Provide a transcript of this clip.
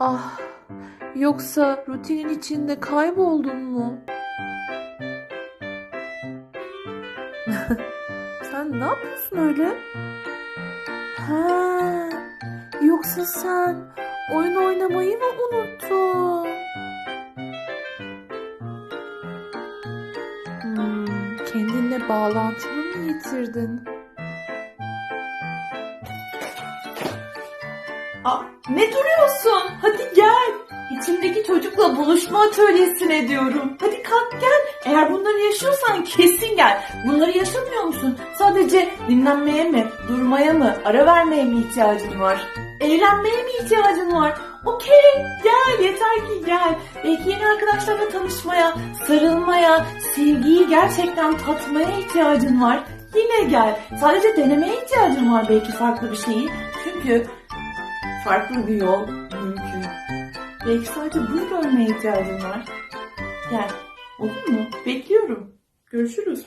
Ah, yoksa rutinin içinde kayboldun mu? Sen ne yapıyorsun öyle? Ha, yoksa sen oyun oynamayı mı unuttun? Hmm, kendinle bağlantını mı yitirdin? Aa, ne duruyorsun? Çocukla buluşma atölyesine diyorum. Hadi kalk gel. Eğer bunları yaşıyorsan kesin gel. Bunları yaşamıyor musun? Sadece dinlenmeye mi, durmaya mı, ara vermeye mi ihtiyacın var? Eğlenmeye mi ihtiyacın var? Okey, gel. Yeter ki gel. Belki yeni arkadaşlarla tanışmaya, sarılmaya, sevgiyi gerçekten tatmaya ihtiyacın var. Yine gel. Sadece denemeye ihtiyacın var belki farklı bir şeyi. Çünkü farklı bir yol. Belki sadece bunu görmeye ihtiyacın var. Gel. Olur mu? Bekliyorum. Görüşürüz.